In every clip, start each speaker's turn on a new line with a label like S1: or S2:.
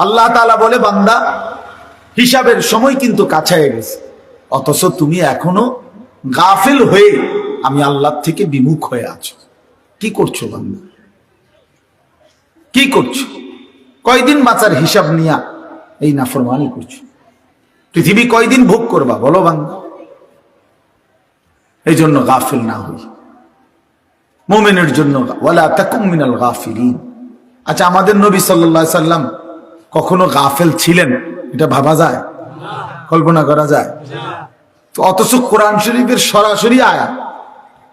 S1: আল্লাহ তাআলা বলে, বান্দা, হিসাবের সময় কিন্তু কাছায় গেছে। অথচ তুমি এখনও গাফিল হয়ে আমি আল্লাহ থেকে বিমুখ হয়ে আছো। কি করছ বান্দা? কি করছ? কয়দিন বাঁচার হিসাব নিয়া এই নাফরমানি করছ? পৃথিবী কয়দিন ভোগ করবা বলো বান্দা? এই জন্য গাফিল না হই। মোমেনের জন্য আচ্ছা আমাদের নবী সাল্লাল্লাহু সাল্লাম কখনো গাফেল ছিলেন? এটা ভাবা যায়? কল্পনা করা যায়? তো অথচ কোরআন শরীফের সরাসরি আয়া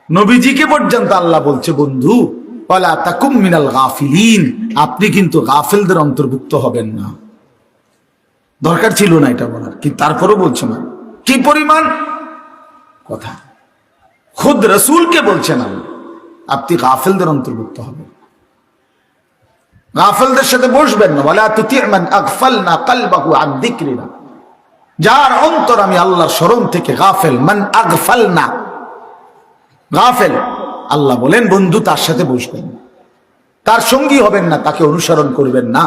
S1: নবীজিকে পর্যন্ত আল্লাহ বলছে, বন্ধু মিনাল গাফিলিন। আপনি কিন্তু গাফেলদের অন্তর্ভুক্ত হবেন না। দরকার ছিল না এটা বলার, কি তারপরও বলছে না। কি পরিমাণ? কথা। খুদ রসুলকে বলছেন আপনি গাফেলদের অন্তর্ভুক্ত হবেন গাফেলদের সাথে বসবেন না। বলে কালবাহু যার অন্তর আমি আল্লাহর স্মরণ থেকে গাফেল। মান গাফেল। আল্লাহ বলেন, বন্ধু, তার সাথে বসবেন তার সঙ্গী হবেন না, তাকে অনুসরণ করবেন না।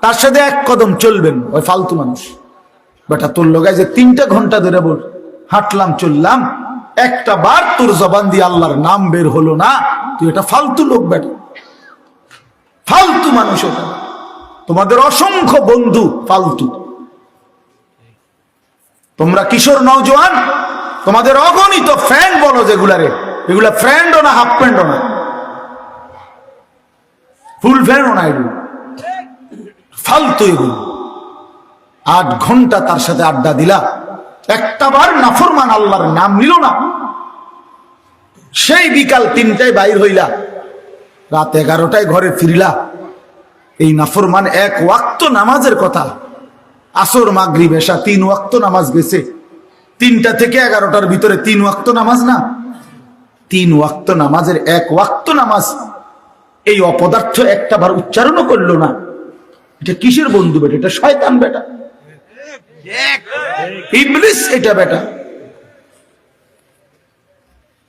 S1: তার সাথে এক কদম চলবেন ওই ফালতু মানুষ। বেটা, তোর লোকায় যে তিনটা ঘণ্টা ধরে বল, হাঁটলাম, চললাম, একটা বার তোর জবান দিয়ে আল্লাহর নাম বের হলো না। তুই এটা ফালতু লোক, বেটা। ফালতু মানুষ এটা তোমাদের অসংখ্য বন্ধু ফালতু। তোমরা কিশোর, নওজোয়ান, তোমাদের অগণিত ফ্রেন্ড বলো যেগুলারে। এগুলা ফ্রেন্ডও না হাফ ফ্রেন্ডও না। ফুল ফ্রেন্ডও না এগুলো। ফালতু এগুলো। আট ঘণ্টা তার সাথে আড্ডা দিলা। একটা বার নাফরমান আল্লাহর নাম নিল না। সেই বিকাল তিনটায় বাইর হইলা। রাত এগারোটায় ঘরে ফিরিলা। এই নাফরমান এক ওয়াক্ত নামাজের কথা। আসর মাগরি বেশা তিন ওয়াক্ত নামাজ গেছে। তিনটা থেকে এগারোটার ভিতরে তিন ওয়াক্ত নামাজ না? তিন ওয়াক্ত নামাজের এক ওয়াক্ত নামাজ। এই অপদার্থ একটা বার উচ্চারণও করল না। এটা কিসের বন্ধু বেটা? এটা শয়তান বেটা। ইবলিস এটা বেটা।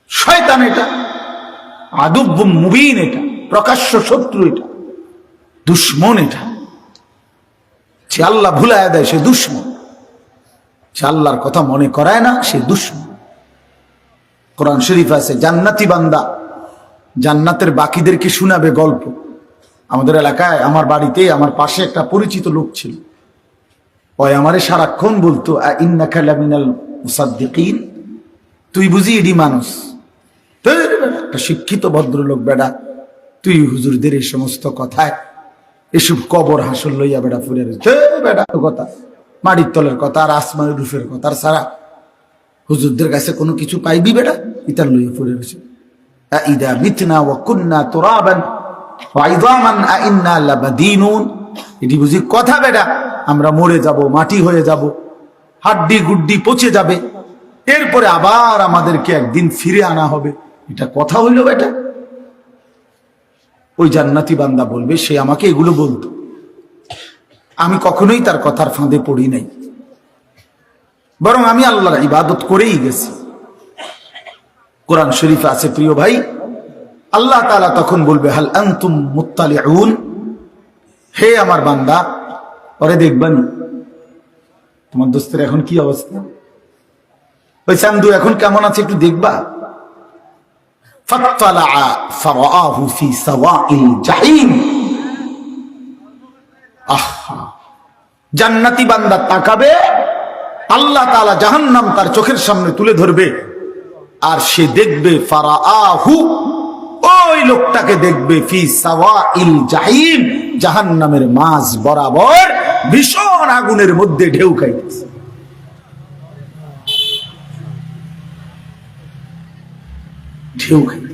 S1: শয়তান এটা। আদুব্য মুবিন এটা। প্রকাশ্য শত্রু এটা, দুশ্মন এটা। যে আল্লাহ ভুলায় দেয়, সে দুশ্মন। যে আল্লাহর কথা মনে করায় না, সে দুশ্মন। কোরআন শরীফ আছে, জান্নাতি বান্দা, জান্নাতের বাকিদেরকে শোনাবে গল্প। আমাদের এলাকায়, আমার বাড়িতে, আমার পাশে একটা পরিচিত লোক ছিল। ওই আমারে সারাক্ষণ বলতো, "আ মুসাদ্দিকিন? তুই বুঝি এডি মানুষ। একটা শিক্ষিত ভদ্রলোক বেড়া তুই হুজুরদের এই সমস্ত কথায় এসব কবর হাসল লইয়া বেড়া ফুরে বেড়া কথা। মাটির তলের কথা, আর আসমানের রুফের কথা, আর সারা। হুজুরদের কাছে কোনো কিছু পাইবি বেড়া ইতার লইয়া ফুরে রয়েছে ইদা মিতনা ওয়া কুন্না তুরাবান এটি বুঝি কথা বেটা? আমরা মরে যাব, মাটি হয়ে যাব, হাড্ডি গুড্ডি পচে যাবে। এরপরে আবার আমাদেরকে একদিন ফিরে আনা হবে। এটা কথা হইল বেটা। ওই জান্নাতি বান্দা বলবে, সে আমাকে এগুলো বলতো আমি কখনোই তার কথার ফাঁদে পড়ি নাই। বরং আমি আল্লাহর ইবাদত করেই গেছি। কোরআন শরীফ আছে, প্রিয় ভাই। আল্লাহ তালা তখন বলবে, হাল আনতুম মুত্তালিউন? হে আমার বান্দা পরে দেখবানি তোমার দোস্তের এখন কি অবস্থা? ওই চান্দু এখন কেমন আছে একটু দেখবা? জান্নাতি বান্দা তাকাবে, আল্লাহ তাআলা জাহান্নাম তার চোখের সামনে তুলে ধরবে, আর সে দেখবে ফারা আহু ওই লোকটাকে দেখবে ফি সাওয়াইল জাহিম, জাহান্নামের মাঝ বরাবর ভীষণ আগুনের মধ্যে ঢেউ খাইতেছে। ঢেউ খেয়ে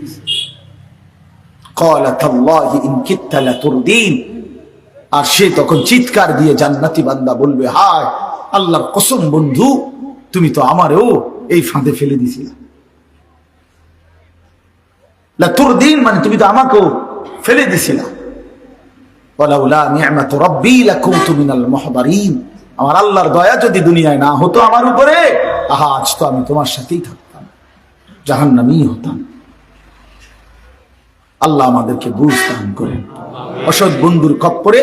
S1: আর সে তখন চিৎকার দিয়ে জান্নাতি বান্দা বলবে, হায়, আল্লাহর কসম বন্ধু, তুমি তো আমারও এই ফাঁদে ফেলে দিছিলা মানে তুমি তো আমাকেও ফেলে দিছিলা আমার আল্লাহর দয়া যদি দুনিয়ায় না হতো আমার উপরে, আহা, আজ তো আমি তোমার সাথেই থাকতাম। জাহান্নামি হতাম। আল্লাহ আমাদেরকে বুঝ দান করেন। অসৎ বন্ধুর খপ্পরে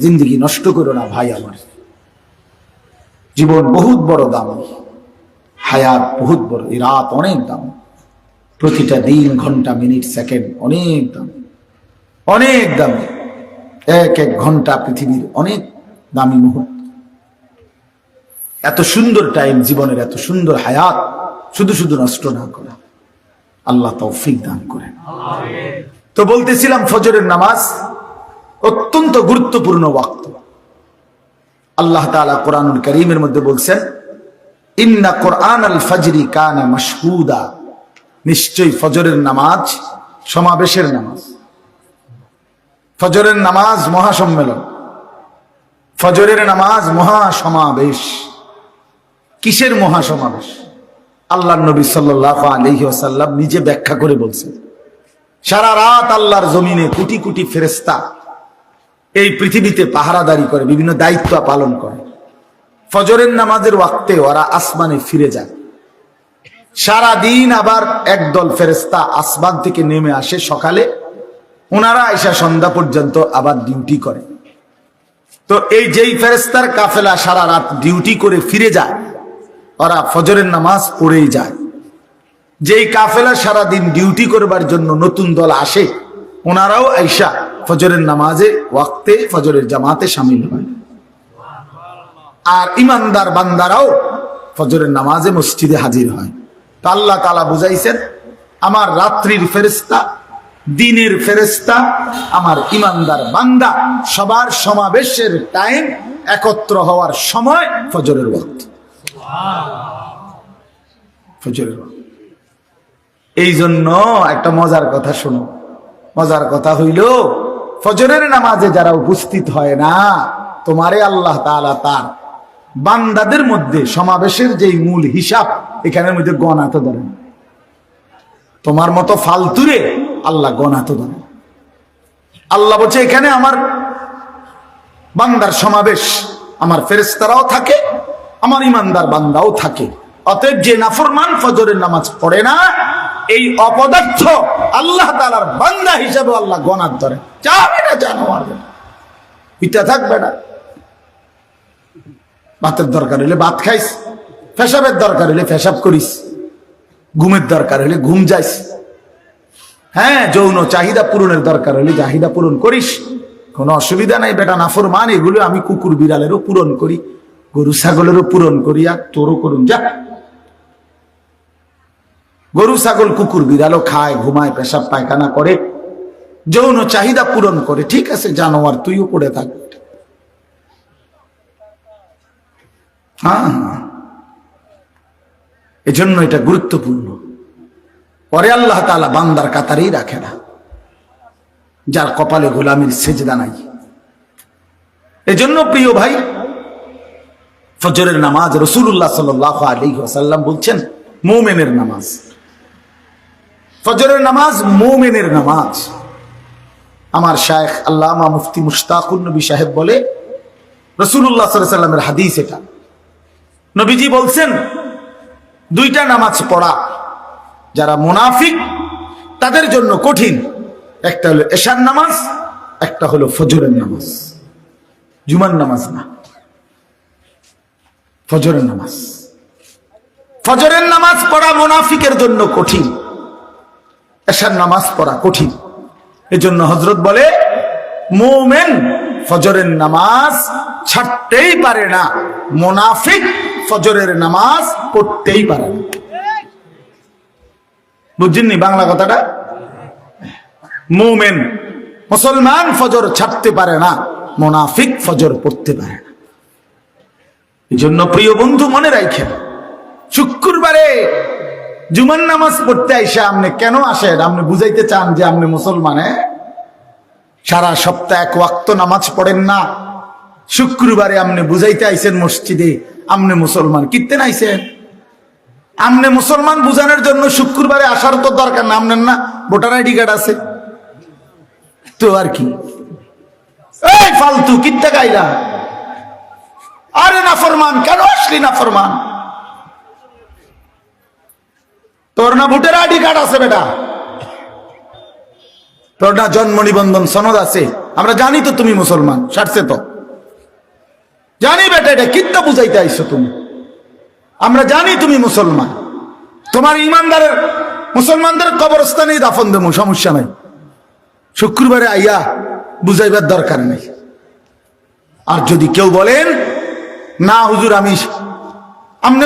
S1: জিন্দগি নষ্ট করো না ভাই আমার। জীবন বহুত বড় দাম। হায়াত বহুত বড়। এই রাত অনেক দাম। প্রতিটা দিন, ঘণ্টা, মিনিট, সেকেন্ড অনেক দাম। অনেক দাম। এক এক ঘণ্টা পৃথিবীর অনেক দামি মুহূর্ত। এত সুন্দর টাইম জীবনের এত সুন্দর হায়াত শুধু শুধু নষ্ট না করা। আল্লাহ তৌফিক দান করেন। তো বলতেছিলাম ফজরের নামাজ অত্যন্ত গুরুত্বপূর্ণ ওয়াক্ত। আল্লাহ তাআলা কোরআনুল করিমের মধ্যে বলছেন ইন্না কোরআন আল ফজরি কানা মাশহুদা। নিশ্চয়ই ফজরের নামাজ সমাবেশের নামাজ। ফজরের নামাজ মহাসম্মেলন। ফজরের নামাজ মহাসমাবেশ। কিসের মহাসমাবেশ? আল্লাহ নবী সাল্লাহ আলহি নিজে ব্যাখ্যা করে বলছেন সারা রাত আল্লাহর জমিনে কোটি কোটি ফেরেস্তা এই পৃথিবীতে পাহারাদারি করে, বিভিন্ন দায়িত্ব পালন করে। ফজরের নামাজের ওয়াক্তে ওরা আসমানে ফিরে যায়। সারা দিন আবার একদল ফেরেস্তা আসমান থেকে নেমে আসে সকালে, ওনারা এসা সন্ধ্যা পর্যন্ত আবার ডিউটি করে। তো এই যেই ফেরেস্তার কাফেলা সারা রাত ডিউটি করে ফিরে যায় ওরা ফজরের নামাজ পড়েই যায়। যেই কাফেলা সারা দিন ডিউটি করবার জন্য নতুন দল আসে, ওনারাও আইসা ফজরের নামাজে, ওয়াক্তে ফজরের জামাতে সামিল হয়। আর ইমানদার বান্দারাও ফজরের নামাজে মসজিদে হাজির হয়। তো আল্লাহ তালা বুঝাইছেন, আমার রাত্রির ফেরেস্তা দিনের ফেরেস্তা আমার ইমানদার বান্দা সবার সমাবেশের টাইম একত্র হওয়ার সময় ফজরের ওয়াক্ত। এই জন্য একটা মজার কথা শোনো। মজার কথা হইল, ফজরের নামাজে যারা উপস্থিত হয় না, তোমারে আল্লাহ তাআলা তার বান্দাদের মধ্যে সমাবেশের যেই মূল হিসাব, এখানের মধ্যে গণাতে ধরেন তোমার মতো ফালতুরে আল্লাহ গণাতে ধরেন আল্লাহ বলছে, এখানে আমার বান্দার সমাবেশ, আমার ফেরেস্তারাও থাকে আমার ইমানদার বান্দাও থাকে। অতএব যে নাফরমান ফজরের নামাজ পড়ে না, এই অপদার্থ আল্লাহ তালার বান্দা হিসাবে আল্লাহ গণার ধরে। যাবে না জানো মারবে পিঠা থাকবে না। ভাতের দরকার হলে ভাত খাইস ফেসাবের দরকার হলে ফেসাব করিস, ঘুমের দরকার হলে ঘুম যাইস। হ্যাঁ যৌন চাহিদা পূরণের দরকার হলে চাহিদা পূরণ করিস। কোনো অসুবিধা নাই, বেটা নাফর মান এগুলো আমি কুকুর বিড়ালেরও পূরণ করি। গরু ছাগলেরও পূরণ করিয়া তোরও করুন, যা। গরু, ছাগল, কুকুর বিড়ালও খায়, ঘুমায়, পেশাব, পায়খানা করে, যৌন চাহিদা পূরণ করে, ঠিক আছে, জানোয়ার, তুইও করে থাক। হ্যাঁ। এজন্য এটা গুরুত্বপূর্ণ। পরে আল্লাহ তালা বান্দার কাতারেই রাখে না। যার কপালে গোলামির সেজদা নাই। এজন্য প্রিয় ভাই ফজরের নামাজ রসুল্লাহ সাল আলী সাল্লাম বলছেন, মোমেনের নামাজ। ফজরের নামাজ মোমেনের নামাজ। আমার শায়েখ আল্লামা মুফতি মুশতাকুর নবী সাহেব বলে রসুল্লাহ সাল্লামের হাদিস এটা। নবীজি বলছেন, দুইটা নামাজ পড়া, যারা মুনাফিক, তাদের জন্য কঠিন। একটা হলো এশার নামাজ, একটা হলো ফজরের নামাজ। জুমার নামাজ না। ফজরের নামাজ। ফজরের নামাজ পড়া মোনাফিকের জন্য কঠিন। এশার নামাজ পড়া কঠিন। এজন্য হজরত বলে, মোমেন ফজরের নামাজ ছাড়তেই পারে না। মোনাফিক ফজরের নামাজ পড়তেই পারে না। বুঝছেননি বাংলা কথাটা? মোমেন, মুসলমান ফজর ছাড়তে পারে না, মোনাফিক ফজর পড়তে পারে না। জন্য প্রিয় বন্ধু মনে রাখেন, শুক্রবারে জুমান নামাজ পড়তে আইসা আপনি কেন আসেন? আপনি বুঝাইতে চান যে আপনি মুসলমান হ্যাঁ? সারা সপ্তাহ এক ওয়াক্ত নামাজ পড়েন না। শুক্রবারে আপনি বুঝাইতে আইসেন মসজিদে আপনি মুসলমান কিনতে আইসেন আমনে মুসলমান বুঝানোর জন্য শুক্রবারে আসার তো দরকার না, আমনের না, ভোটার আইডি কার্ড আছে। তো আর কি? ফালতু কিত্তে গাইলা। আরে না ফরমান কেন আসলি না ফরমান তোর না ভোটের আইডি কার্ড আছে বেটা। তোর না জন্ম নিবন্ধন সনদ আছে। আমরা জানি তো তুমি মুসলমান, সারছে তো। জানি বেটা এটা কিত্তা বুঝাইতে আইছো তুমি। আমরা জানি তুমি মুসলমান। তোমার ইমানদারের, মুসলমানদের কবরস্থানেই দাফন দেবো, সমস্যা নাই। শুক্রবারে আইয়া বুঝাইবার দরকার নেই। আর যদি কেউ বলেন না, হুজুর, আমি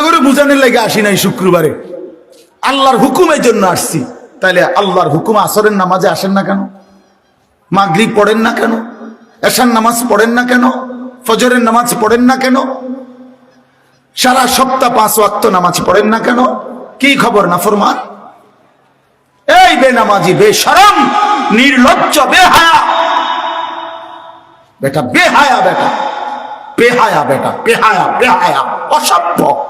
S1: করে বুঝানোর লাগে আসি নাই শুক্রবারে। আল্লাহর হুকুমের জন্য আসছি। তাহলে আল্লাহর হুকুম আসরের নামাজে আসেন না কেন? মাগরিব পড়েন না কেন? এশার নামাজ পড়েন না কেন? ফজরের নামাজ পড়েন না কেন? সারা সপ্তাহ পাঁচ ওয়াক্ত নামাজ পড়েন না কেন? কি খবর না ফরমান? এই বেনামাজি, বেশরম, নির্লজ্জ, বেহায়া। বেটা বেহায়া বেটা। বেহায়া বেটা পেহায়া পেহায়া অসভ্য।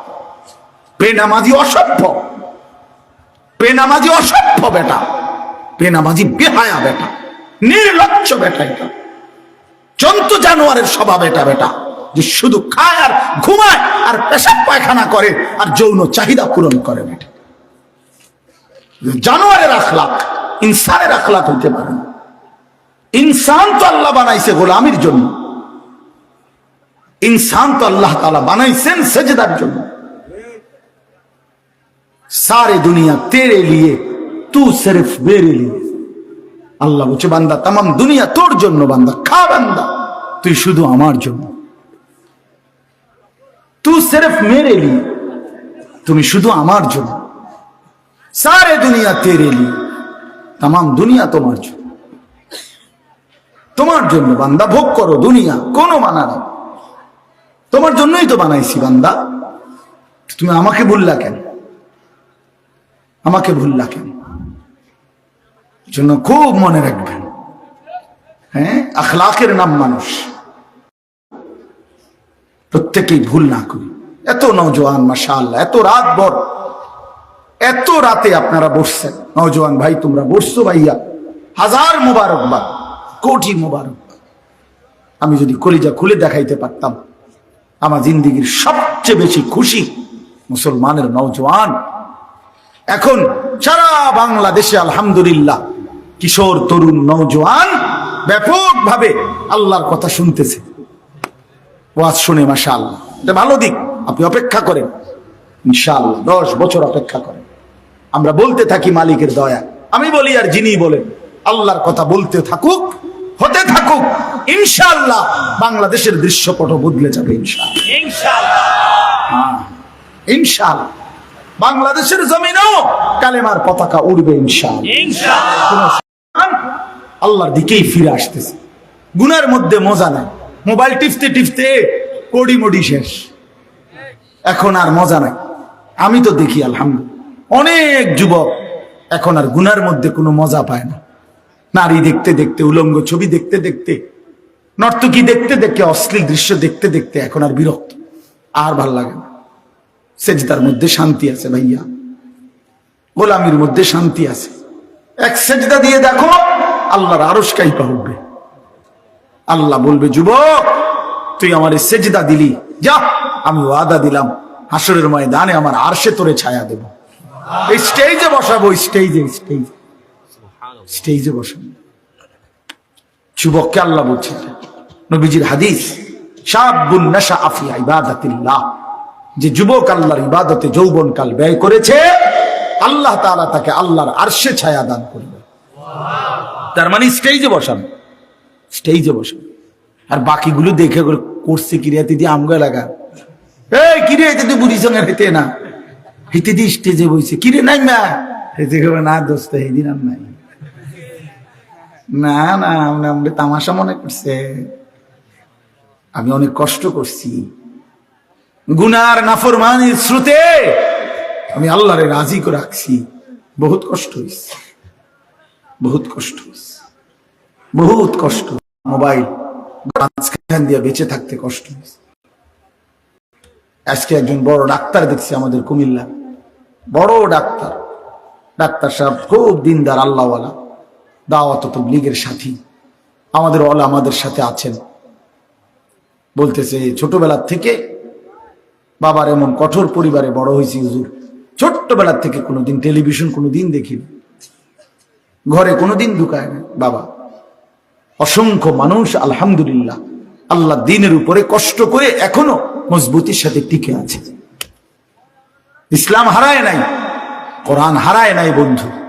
S1: বেনামাজি অসভ্য। বেনামাজি অসভ্য বেটা। বেনামাজি বেহায়া বেটা। নির্লজ্জ বেটা এটা। জন্তু জানোয়ারের স্বভাব এটা বেটা। যে শুধু খায় আর ঘুমায় আর পেশাব পায়খানা করে আর যৌন চাহিদা পূরণ করে বেটা। জানোয়ারের আখলাক ইনসানের আখলাক হইতে পারে ইনসান তো আল্লাহ বানাইছে গোলামির জন্য। ইনসান তো আল্লাহ তালা বানাইছেন সেজেদার জন্য। সারে দুনিয়া তেরে লিয়ে, তু সেরেফ মেরে লিয়ে। আল্লাহ বলছে, বান্দা তাম দুনিয়া তোর জন্য বান্দা, খা বান্দা, তুই শুধু আমার জন্য। তুই সেরেফ মেরে লিয়ে, তুমি শুধু আমার জন্য। সারে দুনিয়া তেরে লিয়ে তাম দুনিয়া তোমার জন্য। তোমার জন্য বান্দা, ভোগ করো দুনিয়া, কোনো মানা নেই। তোমার জন্যই তো বানাইছি, বান্দা। তুমি আমাকে বললা কেন? আমাকে ভুললা কেন? জন্য খুব মনে রাখবেন। হ্যাঁ? আখলাকের নাম মানুষ। প্রত্যেকেই ভুল না করি। এত নজওয়ান মাসা আল্লাহ এত রাত বর এত রাতে আপনারা বসছেন। নজওয়ান ভাই, তোমরা বসছো ভাইয়া। হাজার মুবারকবাদ, কোটি মুবারকবাদ। আমি যদি কলিজা খুলে দেখাইতে পারতাম। আমার জিন্দিগির সবচেয়ে বেশি খুশি মুসলমানের নৌজওয়ান এখন সারা বাংলাদেশে আলহামদুলিল্লাহ কিশোর, তরুণ নৌজওয়ান ব্যাপকভাবে আল্লাহর কথা শুনতেছে। ওয়াজ শুনে মাসা এটা ভালো দিক, আপনি অপেক্ষা করেন। ইনশাআল্লাহ, দশ বছর অপেক্ষা করেন। আমরা বলতে থাকি মালিকের দয়া। আমি বলি আর যিনি বলেন, আল্লাহর কথা বলতে থাকুক। হতে থাকুক ইনশাল্লাহ বাংলাদেশের দৃশ্যপট বদলে যাবে, ইনশাআল্লাহ। হ্যাঁ বাংলাদেশের জমিনও কালেমার পতাকা উড়বে ইনশাআল্লাহ। আল্লাহর দিকেই ফিরে আসতেছে। গুনার মধ্যে মজা নাই। মোবাইল টিপতে টিপতে কোডি মডি শেষ। এখন আর মজা নাই। আমি তো দেখি, আলহামদুলিল্লাহ। অনেক যুবক এখন আর গুনার মধ্যে কোনো মজা পায় না। নারী দেখতে দেখতে, উলঙ্গ ছবি দেখতে দেখতে, নর্তকী দেখতে দেখতে, অশ্লীল দৃশ্য দেখতে দেখতে এখন আর বিরক্ত। আর ভালো লাগে না। সেজদার মধ্যে শান্তি আছে ভাইয়া। গোলামির মধ্যে শান্তি আছে। এক সেজদা দিয়ে দেখো, আল্লাহর আরস কাইপা উঠবে আল্লাহ বলবে, যুবক, তুই আমার সেজদা দিলি। যা, আমি ওয়াদা দিলাম। হাসরের ময়দানে আমার আরশে তোরে ছায়া দেব। স্টেজে বসাবো স্টেজে স্টেজে স্টেজে বসাবো যুবককে আল্লাহ বলছে নবীজির হাদিস যে যুবক আল্লাহর ইবাদতে যৌবন কাল ব্যয় করেছে, আল্লাহ তাআলা তাকে আল্লাহর আরশে ছায়া দান করবে তার মানে স্টেজে বসান স্টেজে বসান। আর বাকিগুলো দেখে করে করছে কিরিয়াতি দিয়ে আমগা লাগা এই কিরিয়াতি তুই বুড়ি সঙ্গে হেতে না। হেতে দিয়ে স্টেজে বইছে কিরে নাই হেতে কেবে না দোস্ত, এই দিন আর নাই। না না, আমরা আমরা তামাশা মনে করছে। আমি অনেক কষ্ট করছি। গুনার নাফরমানির শ্রুতে আমি আল্লাহরে রাজি করে রাখছি। বহুত কষ্ট হয়েছে বহুত কষ্ট হয়েছে বহুত কষ্ট। মোবাইল দিয়ে বেঁচে থাকতে কষ্ট হয়েছে আজকে একজন বড় ডাক্তার দেখছি আমাদের কুমিল্লা। বড় ডাক্তার। ডাক্তার সাহেব খুব দিনদার, আল্লাহওয়ালা। দাওয়াত লীগের সাথী। আমাদের ওলা আমাদের সাথে আছেন। বলতেছে ছোটবেলার থেকে বাবার এমন কঠোর পরিবারে বড় হয়েছি হুজুর। ছোট্টবেলার থেকে কোনোদিন টেলিভিশন কোনোদিন দেখিনি। ঘরে কোনোদিন ঢুকায় না বাবা। অসংখ্য মানুষ, আলহামদুলিল্লাহ, আল্লাহ দিনের উপরে কষ্ট করে এখনও মজবুতির সাথে টিকে আছে। ইসলাম হারায় নাই, কোরআন হারায় নাই বন্ধু।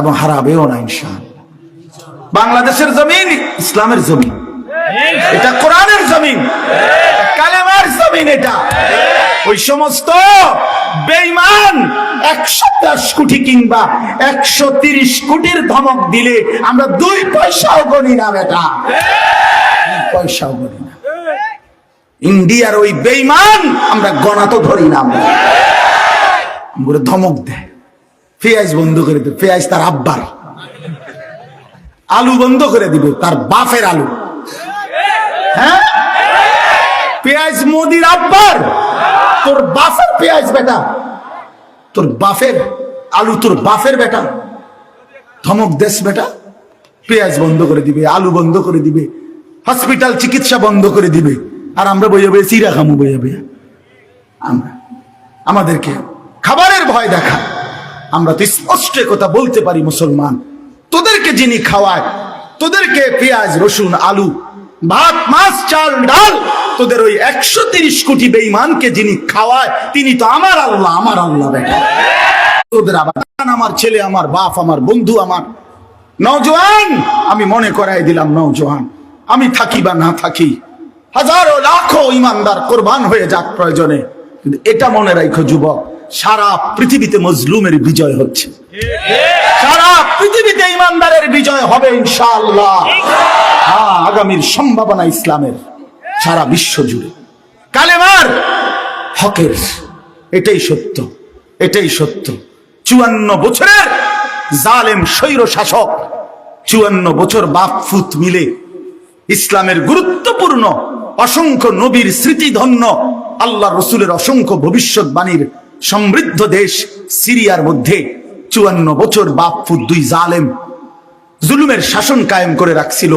S1: এবং হারাবেও না, ইনশাআল্লাহ। বাংলাদেশের জমিন, ইসলামের জমিন। এটা কোরআনের জমিন। কালেমার জমিন এটা। ওই সমস্ত বেইমান একশো দশ কোটি কিংবা একশো তিরিশ কোটির ধমক দিলে আমরা দুই পয়সাও গণি না, বেটা। পয়সাও গণি না। ইন্ডিয়ার ওই বেইমান আমরা গণা তো ধরি না আমরা ধমক দেয়। পেঁয়াজ বন্ধ করে দেবে। পেঁয়াজ তার আব্বার। আলু বন্ধ করে দিবে, তার বাফের আলু। হ্যাঁ? পেঁয়াজ মোদির আব্বার। তোর বাফের পেঁয়াজ বেটা। তোর বাফের আলু তোর বাফের বেটা। ধমক দেশ বেটা। পেঁয়াজ বন্ধ করে দিবে, আলু বন্ধ করে দিবে, হসপিটাল চিকিৎসা বন্ধ করে দিবে। আর আমরা বইয়া বইয়া চিরা খামু বইয়া বইয়া। আমরা আমাদেরকে খাবারের ভয় দেখা। আমরা তো স্পষ্ট কথা বলতে পারি মুসলমান। তোদেরকে যিনি খাওয়ায়, তোদেরকে পেঁয়াজ, রসুন, আলু, ভাত, মাছ, চাল, ডাল, তোদের ওই একশো তিরিশ কোটি বেইমানকে যিনি খাওয়ায়, তিনি তো আমার আল্লাহ আমার আল্লাহ বেটা তোদের আবার আমার ছেলে, আমার বাপ, আমার বন্ধু, আমার নওজোয়ান, আমি মনে করাই দিলাম নওজোয়ান, আমি থাকি বা না থাকি। হাজারো লাখো ইমানদার কোরবান হয়ে যাক প্রয়োজনে। কিন্তু এটা মনে রাখো যুবক সারা পৃথিবীতে মজলুমের বিজয় হচ্ছে। সারা পৃথিবীতে ইমানদারের বিজয় হবে ইনশাআল্লাহ। হ্যাঁ আগামীর সম্ভাবনা ইসলামের সারা বিশ্ব জুড়ে। কালেমার হকের, এটাই সত্য এটাই সত্য। চুয়ান্ন বছরের জালেম, স্বৈর শাসক, চুয়ান্ন বছর বাপ ফুত মিলে ইসলামের গুরুত্বপূর্ণ, অসংখ্য নবীর স্মৃতিধন্য আল্লাহ রসুলের অসংখ্য ভবিষ্যৎবাণীর সমৃদ্ধ দেশ সিরিয়ার মধ্যে চুয়ান্ন বছর বাপফু দুই জালেম জুলুমের শাসন কায়েম করে রাখছিল।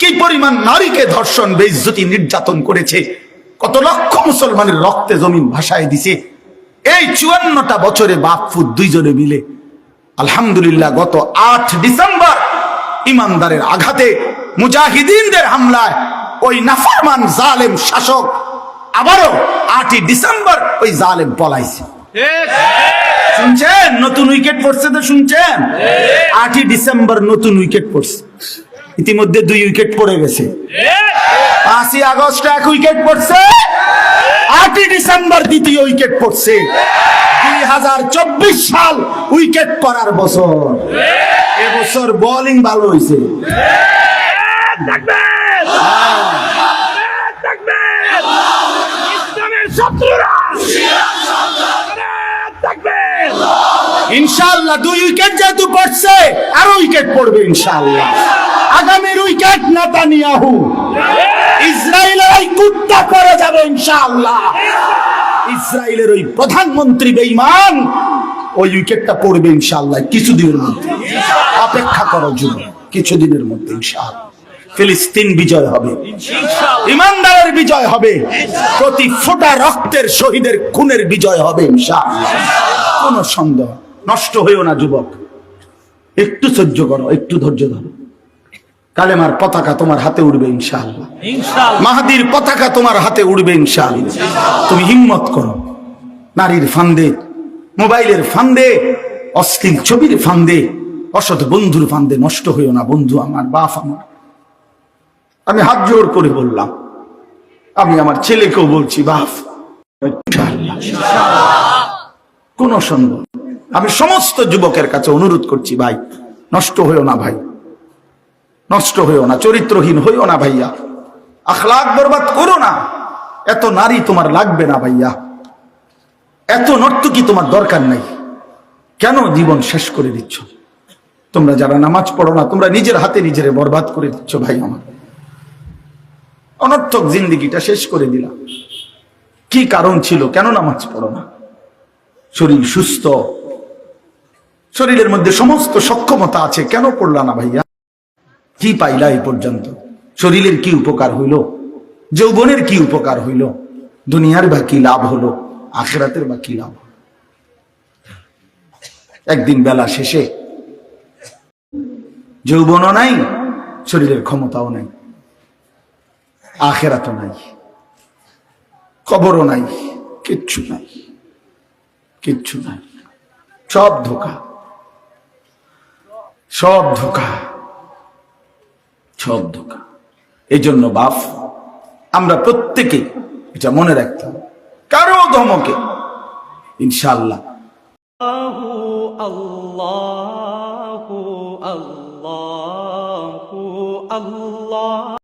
S1: কি পরিমাণ নারীকে ধর্ষণ, বেইজ্জতি, নির্যাতন করেছে, কত লক্ষ মুসলমানের রক্তে জমিন ভাসায় দিছে। এই চুয়ান্নটা বছরে বাপফুত দুইজনে মিলে আলহামদুলিল্লাহ গত আট ডিসেম্বর ইমানদারের আঘাতে মুজাহিদিনদের হামলায় ওই নাফরমান জালেম শাসক আবারও আটই ডিসেম্বর ওই জালেম পলাইছে। শুনছেন? নতুন উইকেট পড়ছে তো শুনছেন? আটই ডিসেম্বর নতুন উইকেট পড়ছে। ইতিমধ্যে দুই উইকেট পড়ে গেছে। পাঁচই আগস্ট এক উইকেট পড়ছে। আটই ডিসেম্বর দ্বিতীয় উইকেট পড়ছে। দুই হাজার চব্বিশ সাল উইকেট পড়ার বছর। এবছর বোলিং ভালো হয়েছে ইনশাআল্লাহ দুই উইকেট যেহেতু পড়ছে, আরও উইকেট পড়বে ইনশাআল্লাহ। আগামীর উইকেট নেতানিয়াহু। ইসরায়েলের ওই কুত্তা করে যাবে ইনশাআল্লাহ। ইসরায়েলের ওই প্রধানমন্ত্রী বেঈমান, ওই উইকেটটা পড়বে ইনশাআল্লাহ কিছুদিনের মধ্যে। অপেক্ষা করার জন্য কিছুদিনের মধ্যে ইনশাআল্লাহ। ফিলিস্তিন বিজয় হবে। ইমানদারের বিজয় হবে। প্রতি ফোটা রক্তের শহীদের খুনের বিজয় হবে কোনো সন্দেহ। নষ্ট হইও না যুবক। একটু সহ্য করো একটু ধৈর্য ধরো। কালেমার পতাকা তোমার হাতে উঠবে ইনশাআল্লাহ। মাহাদির পতাকা তোমার হাতে উড়বে ইনশাআল্লাহ। তুমি হিম্মত করো। নারীর ফান্দে মোবাইলের ফান্দে অশ্লীল ছবির ফান্দে অসৎ বন্ধুর ফান্দে নষ্ট হইও না বন্ধু আমার বাপ আমার। আমি হাত জোর করে বললাম, আমি আমার ছেলেকেও বলছি বাপ কোন সন্দেহ আমি সমস্ত যুবকের কাছে অনুরোধ করছি, ভাই, নষ্ট হইও না ভাই। নষ্ট হইও না, চরিত্রহীন হইও না ভাইয়া। আখলাক বরবাদ করো না। এত নারী তোমার লাগবে না ভাইয়া। এত নর্তকি তোমার দরকার নাই। কেন জীবন শেষ করে দিচ্ছ? তোমরা যারা নামাজ পড়ো না, তোমরা নিজের হাতে নিজেরে বরবাদ করে দিচ্ছ ভাই আমার। অনর্থক জিন্দিগিটা শেষ করে দিলাম। কি কারণ ছিল? কেন নামাজ পড়ো না। শরীর সুস্থ। শরীরের মধ্যে সমস্ত সক্ষমতা আছে। কেন পড়লা না ভাইয়া? কি পাইলা এই পর্যন্ত? শরীরের কি উপকার হইল? যৌবনের কি উপকার হইল? দুনিয়ার বা কি লাভ হলো? আখেরাতের বা কি লাভ একদিন বেলা শেষে। যৌবনও নাই, শরীরের ক্ষমতাও নাই। আখেরাত নাই, কবরও নাই, কিচ্ছু নাই কিচ্ছু নাই। সব ধোকা সব ধোকা সব ধোকা। এই জন্য বাফ আমরা প্রত্যেকে এটা মনে রাখতাম কারও ধমকে ইনশাল্লাহ
S2: আল্লাহ আল্লাহ আল্লাহ।